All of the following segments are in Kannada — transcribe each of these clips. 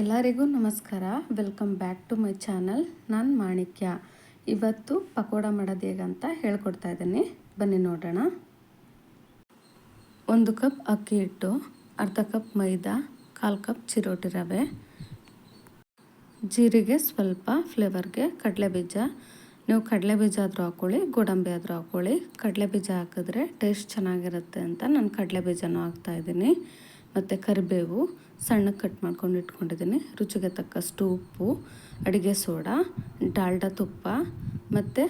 ಎಲ್ಲರಿಗೂ ನಮಸ್ಕಾರ. Welcome back to my channel ನಾನು ಮಾಣಿಕ್ಯ. ಇವತ್ತು ಪಕೋಡ ಮಾಡೋದು ಹೇಗಂತ ಹೇಳ್ಕೊಡ್ತಾ ಇದ್ದೀನಿ. ಬನ್ನಿ ನೋಡೋಣ. ಒಂದು ಕಪ್ ಅಕ್ಕಿ ಹಿಟ್ಟು, ಅರ್ಧ ಕಪ್ ಮೈದಾ, ಕಾಲು ಕಪ್ ಚಿರೋಟಿ ರವೆ, ಜೀರಿಗೆ ಸ್ವಲ್ಪ ಫ್ಲೇವರ್ಗೆ ಕಡಲೆ ಬೀಜ ನೀವು ಕಡಲೆ ಬೀಜ ಆದರೂ ಹಾಕ್ಕೊಳ್ಳಿ, ಗೋಡಂಬಿ ಆದರೂ ಹಾಕ್ಕೊಳ್ಳಿ. ಕಡಲೆ ಬೀಜ ಹಾಕಿದ್ರೆ ಟೇಸ್ಟ್ ಚೆನ್ನಾಗಿರುತ್ತೆ ಅಂತ ನಾನು ಕಡಲೆ ಬೀಜನೂ ಹಾಕ್ತಾಯಿದ್ದೀನಿ ಮತ್ತು ಕರಿಬೇವು ಸಣ್ಣಗೆ ಕಟ್ ಮಾಡ್ಕೊಂಡು ಇಟ್ಕೊಂಡಿದ್ದೀನಿ. ರುಚಿಗೆ ತಕ್ಕಷ್ಟು ಉಪ್ಪು, ಅಡುಗೆ ಸೋಡಾ, ಡಾಲ್ಡಾ ತುಪ್ಪ ಮತ್ತು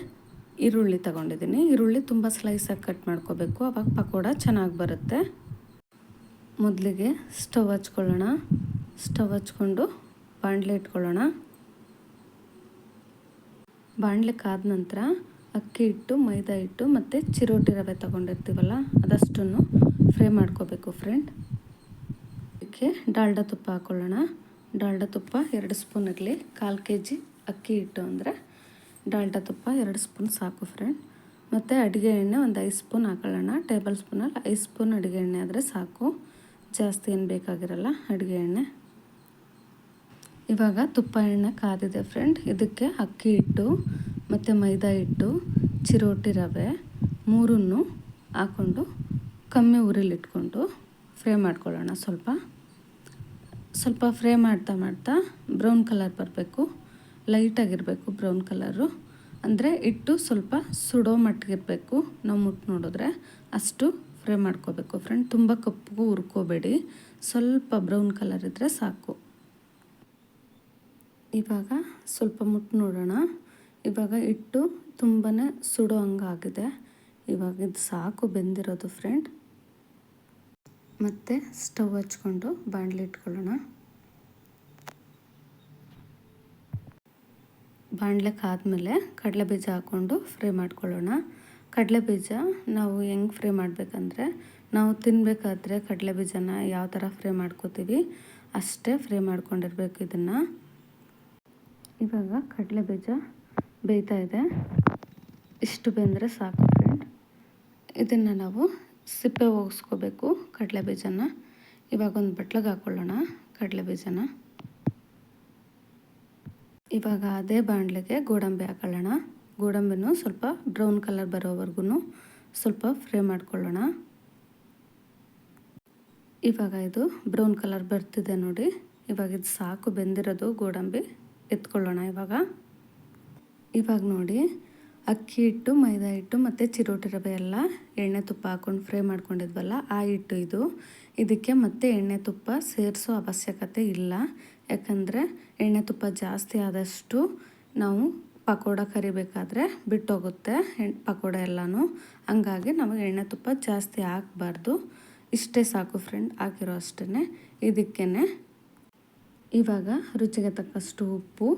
ಈರುಳ್ಳಿ ತಗೊಂಡಿದ್ದೀನಿ. ಈರುಳ್ಳಿ ತುಂಬ ಸ್ಲೈಸಾಗಿ ಕಟ್ ಮಾಡ್ಕೋಬೇಕು. ಅವಾಗ ಪಕೋಡ ಚೆನ್ನಾಗಿ ಬರುತ್ತೆ. ಮೊದಲಿಗೆ ಸ್ಟವ್ ಹಚ್ಕೊಳ್ಳೋಣ. ಸ್ಟವ್ ಹಚ್ಕೊಂಡು ಬಾಣಲೆ ಇಟ್ಕೊಳ್ಳೋಣ. ಬಾಣಲೆ ಕಾದ ನಂತರ ಅಕ್ಕಿ ಹಿಟ್ಟು, ಮೈದಾ ಹಿಟ್ಟು ಮತ್ತು ಚಿರೋಟಿ ರವೆ ತೊಗೊಂಡಿರ್ತೀವಲ್ಲ, ಅದಷ್ಟನ್ನು ಫ್ರೈ ಮಾಡ್ಕೋಬೇಕು ಫ್ರೆಂಡ್ ಅದಕ್ಕೆ ಡಾಲ್ಡಾ ತುಪ್ಪ ಹಾಕ್ಕೊಳ್ಳೋಣ ಡಾಲ್ಡಾ ತುಪ್ಪ ಎರಡು ಸ್ಪೂನ್ ಇರಲಿ. ಕಾಲು ಕೆ ಜಿ ಅಕ್ಕಿ ಹಿಟ್ಟು ಅಂದರೆ ಡಾಲ್ಡ ತುಪ್ಪ ಎರಡು ಸ್ಪೂನ್ ಸಾಕು ಫ್ರೆಂಡ್ ಮತ್ತು ಅಡುಗೆ ಎಣ್ಣೆ ಒಂದು ಐದು ಸ್ಪೂನ್ ಹಾಕೊಳ್ಳೋಣ. ಟೇಬಲ್ ಸ್ಪೂನಲ್ಲಿ ಐದು ಸ್ಪೂನ್ ಅಡುಗೆ ಎಣ್ಣೆ ಆದರೆ ಸಾಕು. ಜಾಸ್ತಿ ಏನು ಬೇಕಾಗಿರಲ್ಲ ಅಡುಗೆ ಎಣ್ಣೆ. ಇವಾಗ ತುಪ್ಪ ಎಣ್ಣೆ ಕಾದಿದೆ ಫ್ರೆಂಡ್ ಇದಕ್ಕೆ ಅಕ್ಕಿ ಹಿಟ್ಟು, ಮತ್ತು ಮೈದಾ ಹಿಟ್ಟು, ಚಿರೋಟಿ ರವೆ, ಮೂರನ್ನು ಹಾಕ್ಕೊಂಡು ಕಮ್ಮಿ ಉರಿಲಿಟ್ಕೊಂಡು ಫ್ರೈ ಮಾಡ್ಕೊಳ್ಳೋಣ ಸ್ವಲ್ಪ. ಸ್ವಲ್ಪ ಫ್ರೈ ಮಾಡ್ತಾ ಮಾಡ್ತಾ ಬ್ರೌನ್ ಕಲರ್ ಬರಬೇಕು. ಲೈಟಾಗಿರಬೇಕು ಬ್ರೌನ್ ಕಲರು. ಅಂದರೆ ಇಟ್ಟು ಸ್ವಲ್ಪ ಸುಡೋ ಮಟ್ಟಿಗಿರಬೇಕು ನಾವು ಮುಟ್ಟು ನೋಡಿದ್ರೆ. ಅಷ್ಟು ಫ್ರೈ ಮಾಡ್ಕೋಬೇಕು ಫ್ರೆಂಡ್. ತುಂಬ ಕಪ್ಪಗೂ ಹುರ್ಕೋಬೇಡಿ. ಸ್ವಲ್ಪ ಬ್ರೌನ್ ಕಲರ್ ಇದ್ದರೆ ಸಾಕು. ಇವಾಗ ಸ್ವಲ್ಪ ಮುಟ್ಟು ನೋಡೋಣ. ಇವಾಗ ಇಟ್ಟು ತುಂಬಾ ಸುಡೋ ಹಂಗಾಗಿದೆ. ಇವಾಗ ಇದು ಸಾಕು ಬೆಂದಿರೋದು ಫ್ರೆಂಡ್. ಮತ್ತು ಸ್ಟವ್ ಹಚ್ಕೊಂಡು ಬಾಣಲಿ ಇಟ್ಕೊಳ್ಳೋಣ. ಬಾಣಲೆಗೆ ಕಾದ್ಮೇಲೆ ಕಡಲೆ ಬೀಜ ಹಾಕ್ಕೊಂಡು ಫ್ರೈ ಮಾಡ್ಕೊಳ್ಳೋಣ. ಕಡಲೆ ಬೀಜ ನಾವು ಹೆಂಗೆ ಫ್ರೈ ಮಾಡಬೇಕಂದ್ರೆ, ನಾವು ತಿನ್ನಬೇಕಾದ್ರೆ ಕಡಲೆ ಬೀಜನ ಯಾವ ಥರ ಫ್ರೈ ಮಾಡ್ಕೋತೀವಿ ಅಷ್ಟೇ ಫ್ರೈ ಮಾಡ್ಕೊಂಡಿರ್ಬೇಕು ಇದನ್ನು. ಇವಾಗ ಕಡಲೆ ಬೀಜ ಬೇಯ್ತಾ ಇದೆ. ಇಷ್ಟು ಬೆಂದರೆ ಸಾಕು ಫ್ರೆಂಡ್ ಇದನ್ನು ನಾವು ಸಿಪ್ಪೆ ಹೋಗಿಸ್ಕೋಬೇಕು ಕಡಲೆ ಬೀಜನ. ಇವಾಗ ಒಂದು ಬಟ್ಲಿಗೆ ಹಾಕ್ಕೊಳ್ಳೋಣ ಕಡಲೆ ಬೀಜನ. ಇವಾಗ ಅದೇ ಬಾಣಲೆಗೆ ಗೋಡಂಬಿ ಹಾಕೊಳ್ಳೋಣ. ಗೋಡಂಬಿನೂ ಸ್ವಲ್ಪ ಬ್ರೌನ್ ಕಲರ್ ಬರೋವರೆಗೂ ಸ್ವಲ್ಪ ಫ್ರೈ ಮಾಡ್ಕೊಳ್ಳೋಣ. ಇವಾಗ ಇದು ಬ್ರೌನ್ ಕಲರ್ ಬರ್ತಿದೆ ನೋಡಿ. ಇವಾಗ ಇದು ಸಾಕು ಬೆಂದಿರೋದು ಗೋಡಂಬಿ. ಎತ್ಕೊಳ್ಳೋಣ ಇವಾಗ. ಇವಾಗ ನೋಡಿ ಅಕ್ಕಿ ಹಿಟ್ಟು, ಮೈದಾ ಹಿಟ್ಟು ಮತ್ತು ಚಿರೋಟಿ ರವೆ ಎಲ್ಲ ಎಣ್ಣೆ ತುಪ್ಪ ಹಾಕ್ಕೊಂಡು ಫ್ರೈ ಮಾಡ್ಕೊಂಡಿದ್ವಲ್ಲ, ಆ ಹಿಟ್ಟು ಇದು. ಇದಕ್ಕೆ ಮತ್ತೆ ಎಣ್ಣೆ ತುಪ್ಪ ಸೇರಿಸೋ ಅವಶ್ಯಕತೆ ಇಲ್ಲ. ಯಾಕಂದರೆ ಎಣ್ಣೆ ತುಪ್ಪ ಜಾಸ್ತಿ ಆದಷ್ಟು ನಾವು ಪಕೋಡ ಕರಿಬೇಕಾದ್ರೆ ಬಿಟ್ಟೋಗುತ್ತೆ ಪಕೋಡ ಎಲ್ಲನೂ. ಹಂಗಾಗಿ ನಮಗೆ ಎಣ್ಣೆ ತುಪ್ಪ ಜಾಸ್ತಿ ಹಾಕಬಾರ್ದು. ಇಷ್ಟೇ ಸಾಕು ಫ್ರೆಂಡ್ ಹಾಕಿರೋ ಅಷ್ಟೇ ಇದಕ್ಕೇ ಇವಾಗ ರುಚಿಗೆ ತಕ್ಕಷ್ಟು ಉಪ್ಪು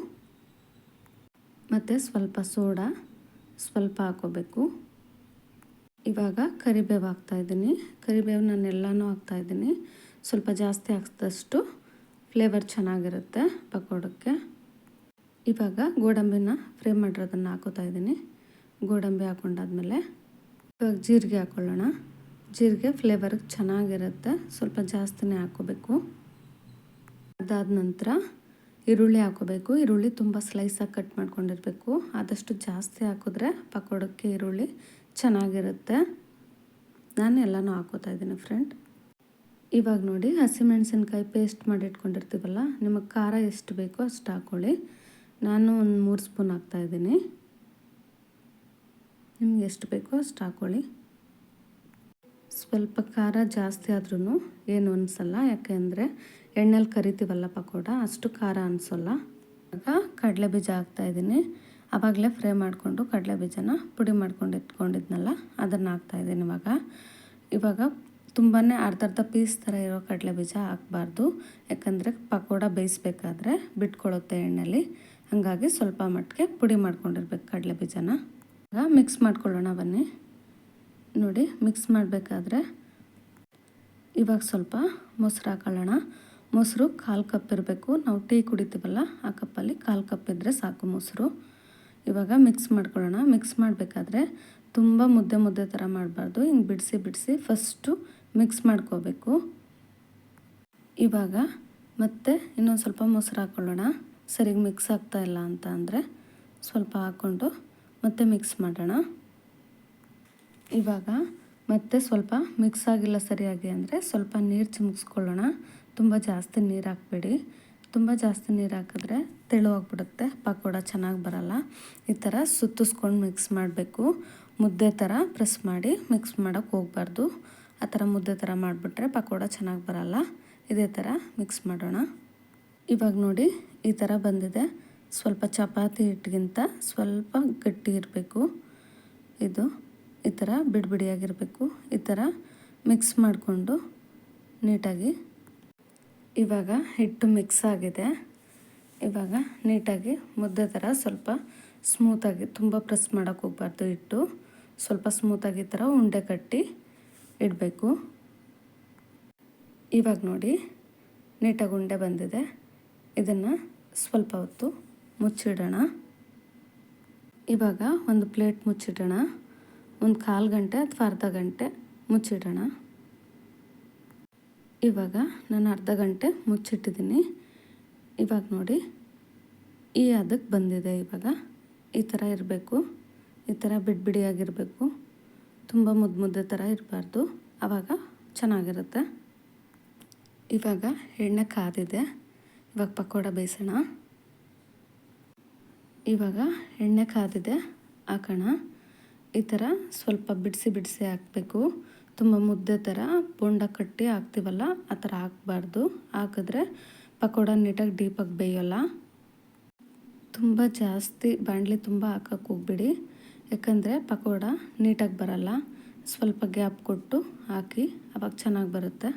ಮತ್ತು ಸ್ವಲ್ಪ ಸೋಡಾ. ಸ್ವಲ್ಪ ಹಾಕೋಬೇಕು. ಇವಾಗ ಕರಿಬೇವು ಹಾಕ್ತಾಯಿದ್ದೀನಿ ಕರಿಬೇವು ನಾನು ಎಲ್ಲನೂ ಹಾಕ್ತಾಯಿದ್ದೀನಿ ಸ್ವಲ್ಪ ಜಾಸ್ತಿ ಹಾಕಿದಷ್ಟು ಫ್ಲೇವರ್ ಚೆನ್ನಾಗಿರುತ್ತೆ ಪಕೋಡಕ್ಕೆ. ಇವಾಗ ಗೋಡಂಬಿನ ಫ್ರೈ ಮಾಡಿರೋದನ್ನು ಹಾಕೋತಾ ಇದ್ದೀನಿ. ಗೋಡಂಬಿ ಹಾಕೊಂಡಾದ್ಮೇಲೆ ಇವಾಗ ಜೀರಿಗೆ ಹಾಕ್ಕೊಳ್ಳೋಣ ಜೀರಿಗೆ ಫ್ಲೇವರ್ಗೆ ಚೆನ್ನಾಗಿರುತ್ತೆ. ಸ್ವಲ್ಪ ಜಾಸ್ತಿನೇ ಹಾಕೋಬೇಕು. ಅದಾದ ನಂತರ ಈರುಳ್ಳಿ ಹಾಕೋಬೇಕು. ಈರುಳ್ಳಿ ತುಂಬ ಸ್ಲೈಸಾಗಿ ಕಟ್ ಮಾಡ್ಕೊಂಡಿರಬೇಕು. ಆದಷ್ಟು ಜಾಸ್ತಿ ಹಾಕಿದ್ರೆ ಪಕೋಡಕ್ಕೆ ಈರುಳ್ಳಿ ಚೆನ್ನಾಗಿರುತ್ತೆ. ನಾನು ಎಲ್ಲನೂ ಹಾಕೋತಾ ಇದ್ದೀನಿ ಫ್ರೆಂಡ್ ಇವಾಗ ನೋಡಿ ಹಸಿಮೆಣಸಿನ್ಕಾಯಿ ಪೇಸ್ಟ್ ಮಾಡಿ ಇಟ್ಕೊಂಡಿರ್ತೀವಲ್ಲ ನಿಮಗೆ ಖಾರ ಎಷ್ಟು ಬೇಕೋ ಅಷ್ಟು ಹಾಕ್ಕೊಳ್ಳಿ ನಾನು ಒಂದು ಮೂರು ಸ್ಪೂನ್ ಹಾಕ್ತಾಯಿದ್ದೀನಿ ನಿಮ್ಗೆ ಎಷ್ಟು ಬೇಕೋ ಅಷ್ಟು ಹಾಕ್ಕೊಳ್ಳಿ ಸ್ವಲ್ಪ ಖಾರ ಜಾಸ್ತಿ ಆದ್ರೂ ಏನು ಅನಿಸಲ್ಲ ಯಾಕೆಂದರೆ ಎಣ್ಣೆಲಿ ಕರಿತೀವಲ್ಲ ಪಕೋಡ ಅಷ್ಟು ಖಾರ ಅನಿಸೋಲ್ಲ. ಆಗ ಕಡಲೆ ಬೀಜ ಹಾಕ್ತಾಯಿದ್ದೀನಿ ಆವಾಗಲೇ ಫ್ರೈ ಮಾಡಿಕೊಂಡು ಕಡಲೆ ಬೀಜನ ಪುಡಿ ಮಾಡ್ಕೊಂಡು ಇಟ್ಕೊಂಡಿದ್ನಲ್ಲ, ಅದನ್ನು ಹಾಕ್ತಾಯಿದ್ದೀನಿ ಇವಾಗ. ಇವಾಗ ತುಂಬಾ ಅರ್ಧ ಅರ್ಧ ಪೀಸ್ ಥರ ಇರೋ ಕಡಲೆ ಬೀಜ ಹಾಕಬಾರ್ದು. ಯಾಕಂದರೆ ಪಕೋಡ ಬೇಯಿಸ್ಬೇಕಾದ್ರೆ ಬಿಟ್ಕೊಳ್ಳುತ್ತೆ ಎಣ್ಣೆಲಿ. ಹಾಗಾಗಿ ಸ್ವಲ್ಪ ಮಟ್ಟಿಗೆ ಪುಡಿ ಮಾಡ್ಕೊಂಡಿರ್ಬೇಕು ಕಡಲೆ ಬೀಜನ. ಆಗ ಮಿಕ್ಸ್ ಮಾಡ್ಕೊಳ್ಳೋಣ ಬನ್ನಿ. ನೋಡಿ, ಮಿಕ್ಸ್ ಮಾಡಬೇಕಾದ್ರೆ ಇವಾಗ ಸ್ವಲ್ಪ ಮೊಸರು ಹಾಕೊಳ್ಳೋಣ. ಮೊಸರು ಕಾಲು ಕಪ್ ಇರಬೇಕು. ನಾವು ಟೀ ಕುಡಿತೀವಲ್ಲ, ಆ ಕಪ್ಪಲ್ಲಿ ಕಾಲು ಕಪ್ ಇದ್ದರೆ ಸಾಕು ಮೊಸರು. ಇವಾಗ ಮಿಕ್ಸ್ ಮಾಡ್ಕೊಳ್ಳೋಣ. ಮಿಕ್ಸ್ ಮಾಡಬೇಕಾದ್ರೆ ತುಂಬ ಮುದ್ದೆ ಮುದ್ದೆ ಥರ ಮಾಡಬಾರ್ದು. ಹಿಂಗೆ ಬಿಡಿಸಿ ಬಿಡಿಸಿ ಫಸ್ಟು ಮಿಕ್ಸ್ ಮಾಡ್ಕೋಬೇಕು. ಇವಾಗ ಮತ್ತೆ ಇನ್ನೊಂದು ಸ್ವಲ್ಪ ಮೊಸರು ಹಾಕ್ಕೊಳ್ಳೋಣ ಸರಿಗೆ ಮಿಕ್ಸ್ ಆಗ್ತಾ ಇಲ್ಲ ಅಂತ ಅಂದರೆ ಸ್ವಲ್ಪ ಹಾಕ್ಕೊಂಡು ಮತ್ತೆ ಮಿಕ್ಸ್ ಮಾಡೋಣ. ಇವಾಗ ಮತ್ತೆ ಸ್ವಲ್ಪ ಮಿಕ್ಸ್ ಆಗಿಲ್ಲ ಸರಿಯಾಗಿ ಅಂದರೆ ಸ್ವಲ್ಪ ನೀರು ಚಿಮ್ಸ್ಕೊಳ್ಳೋಣ. ತುಂಬ ಜಾಸ್ತಿ ನೀರು ಹಾಕ್ಬೇಡಿ. ತುಂಬ ಜಾಸ್ತಿ ನೀರು ಹಾಕಿದ್ರೆ ತೆಳುವಾಗ್ಬಿಡುತ್ತೆ. ಪಕೋಡ ಚೆನ್ನಾಗಿ ಬರಲ್ಲ. ಈ ಥರ ಸುತ್ತಿಸ್ಕೊಂಡು ಮಿಕ್ಸ್ ಮಾಡಬೇಕು. ಮುದ್ದೆ ಥರ ಪ್ರೆಸ್ ಮಾಡಿ ಮಿಕ್ಸ್ ಮಾಡೋಕ್ಕೆ ಹೋಗ್ಬಾರ್ದು. ಆ ಥರ ಮುದ್ದೆ ಥರ ಮಾಡಿಬಿಟ್ರೆ ಪಕೋಡ ಚೆನ್ನಾಗಿ ಬರಲ್ಲ. ಇದೇ ಥರ ಮಿಕ್ಸ್ ಮಾಡೋಣ. ಇವಾಗ ನೋಡಿ ಈ ಥರ ಬಂದಿದೆ. ಸ್ವಲ್ಪ ಚಪಾತಿ ಹಿಟ್ಟಿಗಿಂತ ಸ್ವಲ್ಪ ಗಟ್ಟಿ ಇರಬೇಕು. ಇದು ಈ ಥರ ಬಿಡಿಬಿಡಿಯಾಗಿರಬೇಕು. ಈ ಥರ ಮಿಕ್ಸ್ ಮಾಡಿಕೊಂಡು ನೀಟಾಗಿ ಇವಾಗ ಹಿಟ್ಟು ಮಿಕ್ಸ್ ಆಗಿದೆ. ಇವಾಗ ನೀಟಾಗಿ ಮುದ್ದೆ ಥರ ಸ್ವಲ್ಪ ಸ್ಮೂತಾಗಿ ತುಂಬ ಪ್ರೆಸ್ ಮಾಡೋಕೆ ಹೋಗ್ಬಾರ್ದು ಹಿಟ್ಟು. ಸ್ವಲ್ಪ ಸ್ಮೂತಾಗಿ ಥರ ಉಂಡೆ ಕಟ್ಟಿ ಇಡಬೇಕು. ಇವಾಗ ನೋಡಿ ನೀಟಾಗಿ ಉಂಡೆ ಬಂದಿದೆ. ಇದನ್ನು ಸ್ವಲ್ಪ ಹೊತ್ತು ಮುಚ್ಚಿಡೋಣ. ಇವಾಗ ಒಂದು ಪ್ಲೇಟ್ ಮುಚ್ಚಿಡೋಣ. ಒಂದು ಕಾಲು ಗಂಟೆ ಅಥವಾ ಅರ್ಧ ಗಂಟೆ ಮುಚ್ಚಿಡೋಣ. ಇವಾಗ ನಾನು ಅರ್ಧ ಗಂಟೆ ಮುಚ್ಚಿಟ್ಟಿದ್ದೀನಿ. ಇವಾಗ ನೋಡಿ, ಈ ಅದಕ್ಕೆ ಬಂದಿದೆ ಇವಾಗ. ಈ ಥರ ಇರಬೇಕು, ಈ ಥರ ಬಿಡ್ಬಿಡಿಯಾಗಿರಬೇಕು. ತುಂಬ ಮುದ್ದು ಮುದ್ದೆ ಥರ ಇರಬಾರ್ದು. ಆವಾಗ ಚೆನ್ನಾಗಿರುತ್ತೆ. ಇವಾಗ ಎಣ್ಣೆ ಕಾದಿದೆ. ಇವಾಗ ಪಕೋಡ ಬೇಯಿಸೋಣ. ಇವಾಗ ಎಣ್ಣೆ ಕಾದಿದೆ, ಹಾಕೋಣ. ಈ ಥರ ಸ್ವಲ್ಪ ಬಿಡಿಸಿ ಬಿಡಿಸಿ ಹಾಕಬೇಕು. ತುಂಬ ಮುದ್ದೆ ಥರ ಬೋಂಡ ಕಟ್ಟಿ ಹಾಕ್ತೀವಲ್ಲ, ಆ ಥರ ಹಾಕ್ಬಾರ್ದು. ಹಾಕಿದ್ರೆ ಪಕೋಡ ನೀಟಾಗಿ ಡೀಪಾಗಿ ಬೇಯೋಲ್ಲ. ತುಂಬ ಜಾಸ್ತಿ ಬಾಣಲಿ ತುಂಬ ಹಾಕಕ್ಕೆ ಹೋಗ್ಬಿಡಿ. ಯಾಕಂದರೆ ಪಕೋಡ ನೀಟಾಗಿ ಬರಲ್ಲ. ಸ್ವಲ್ಪ ಗ್ಯಾಪ್ ಕೊಟ್ಟು ಹಾಕಿ, ಅವಾಗ ಚೆನ್ನಾಗಿ ಬರುತ್ತೆ.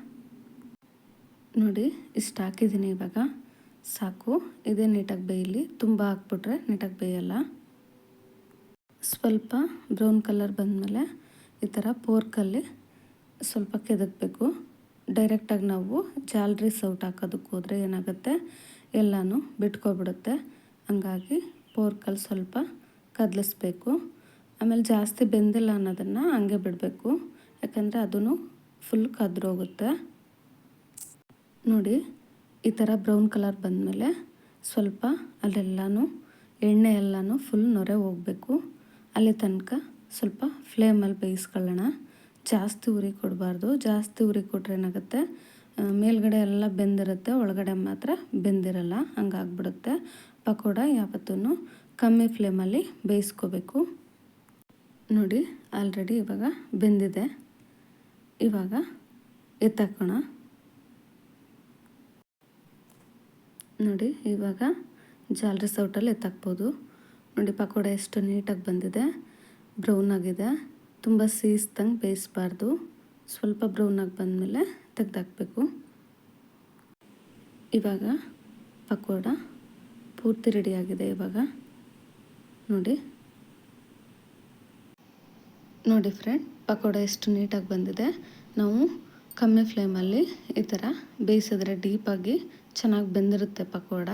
ನೋಡಿ, ಇಷ್ಟು ಹಾಕಿದ್ದೀನಿ ಇವಾಗ. ಸಾಕು. ಇದೇ ನೀಟಾಗಿ ಬೇಯಲಿ. ತುಂಬ ಹಾಕ್ಬಿಟ್ರೆ ನೀಟಾಗಿ ಬೇಯಲ್ಲ. ಸ್ವಲ್ಪ ಬ್ರೌನ್ ಕಲರ್ ಬಂದಮೇಲೆ ಈ ಥರ ಪೋರ್ಕಲ್ಲಿ ಸ್ವಲ್ಪ ಕೆದಕಬೇಕು. ಡೈರೆಕ್ಟಾಗಿ ನಾವು ಜಾಲ್ರಿ ಸೌಟ್ ಹಾಕೋದಕ್ಕೆ ಹೋದರೆ ಏನಾಗುತ್ತೆ? ಎಲ್ಲನೂ ಬಿಟ್ಕೊಬಿಡುತ್ತೆ. ಹಂಗಾಗಿ ಪೋರ್ಕಲ್ಲಿ ಸ್ವಲ್ಪ ಕದಲಿಸ್ಬೇಕು. ಆಮೇಲೆ ಜಾಸ್ತಿ ಬೆಂದಿಲ್ಲ ಅನ್ನೋದನ್ನು ಹಂಗೆ ಬಿಡಬೇಕು. ಯಾಕಂದರೆ ಅದೂ ಫುಲ್ ಕದ್ರೋಗುತ್ತೆ. ನೋಡಿ, ಈ ಥರ ಬ್ರೌನ್ ಕಲರ್ ಬಂದಮೇಲೆ ಸ್ವಲ್ಪ ಅಲ್ಲೆಲ್ಲನೂ, ಎಣ್ಣೆ ಎಲ್ಲನೂ ಫುಲ್ ನೊರೆ ಹೋಗಬೇಕು. ಅಲ್ಲಿ ತನಕ ಸ್ವಲ್ಪ ಫ್ಲೇಮಲ್ಲಿ ಬೇಯಿಸ್ಕೊಳ್ಳೋಣ. ಜಾಸ್ತಿ ಉರಿ ಕೊಡಬಾರ್ದು, ಜಾಸ್ತಿ ಉರಿ ಕೊಟ್ಟರೆ ಏನಾಗುತ್ತೆ ಮೇಲ್ಗಡೆ ಎಲ್ಲ ಬೆಂದಿರುತ್ತೆ, ಒಳಗಡೆ ಮಾತ್ರ ಬೆಂದಿರಲ್ಲ, ಹಂಗಾಗ್ಬಿಡುತ್ತೆ. ಪಕೋಡ ಯಾವತ್ತೂ ಕಮ್ಮಿ ಫ್ಲೇಮಲ್ಲಿ ಬೇಯಿಸ್ಕೋಬೇಕು. ನೋಡಿ ಆಲ್ರೆಡಿ ಇವಾಗ ಬೆಂದಿದೆ. ಇವಾಗ ಎತ್ತಾಕೋಣ. ನೋಡಿ, ಇವಾಗ ಜಾಲರಿ ಸೌಟಲ್ಲಿ ಎತ್ತಾಕ್ಬೋದು. ನೋಡಿ, ಪಕೋಡ ಎಷ್ಟು ನೀಟಾಗಿ ಬಂದಿದೆ, ಬ್ರೌನ್ ಆಗಿದೆ. ತುಂಬ ಸೀಸ್ದಂಗೆ ಬೇಯಿಸ್ಬಾರ್ದು. ಸ್ವಲ್ಪ ಬ್ರೌನಾಗಿ ಬಂದಮೇಲೆ ತೆಗೆದಾಕಬೇಕು. ಇವಾಗ ಪಕೋಡ ಪೂರ್ತಿ ರೆಡಿಯಾಗಿದೆ ಇವಾಗ. ನೋಡಿ. ನೋಡಿ ಫ್ರೆಂಡ್ ಪಕೋಡ ಎಷ್ಟು ನೀಟಾಗಿ ಬಂದಿದೆ. ನಾವು ಕಮ್ಮಿ ಫ್ಲೇಮಲ್ಲಿ ಈ ಥರ ಬೇಯಿಸಿದ್ರೆ ಡೀಪಾಗಿ ಚೆನ್ನಾಗಿ ಬೆಂದಿರುತ್ತೆ ಪಕೋಡ.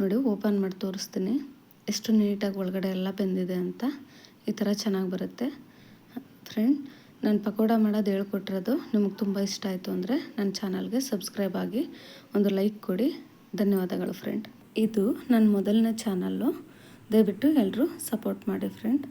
ನೋಡಿ ಓಪನ್ ಮಾಡಿ ತೋರಿಸ್ತೀನಿ. ಎಷ್ಟು ನೀಟಾಗಿ ಒಳಗಡೆ ಎಲ್ಲ ಬೆಂದಿದೆ ಅಂತ. ಈ ಥರ ಚೆನ್ನಾಗಿ ಬರುತ್ತೆ. ಫ್ರೆಂಡ್ ನಾನು ಪಕೋಡ ಮಾಡೋದು ಹೇಳ್ಕೊಟ್ಟಿರೋದು ನಿಮಗೆ ತುಂಬ ಇಷ್ಟ ಆಯಿತು ಅಂದರೆ ನನ್ನ ಚಾನಲ್ಗೆ ಸಬ್ಸ್ಕ್ರೈಬ್ ಆಗಿ ಒಂದು ಲೈಕ್ ಕೊಡಿ. ಧನ್ಯವಾದಗಳು ಫ್ರೆಂಡ್ ಇದು ನನ್ನ ಮೊದಲನೇ ಚಾನಲ್ಲು. ದಯವಿಟ್ಟು ಎಲ್ಲರೂ ಸಪೋರ್ಟ್ ಮಾಡಿ ಫ್ರೆಂಡ್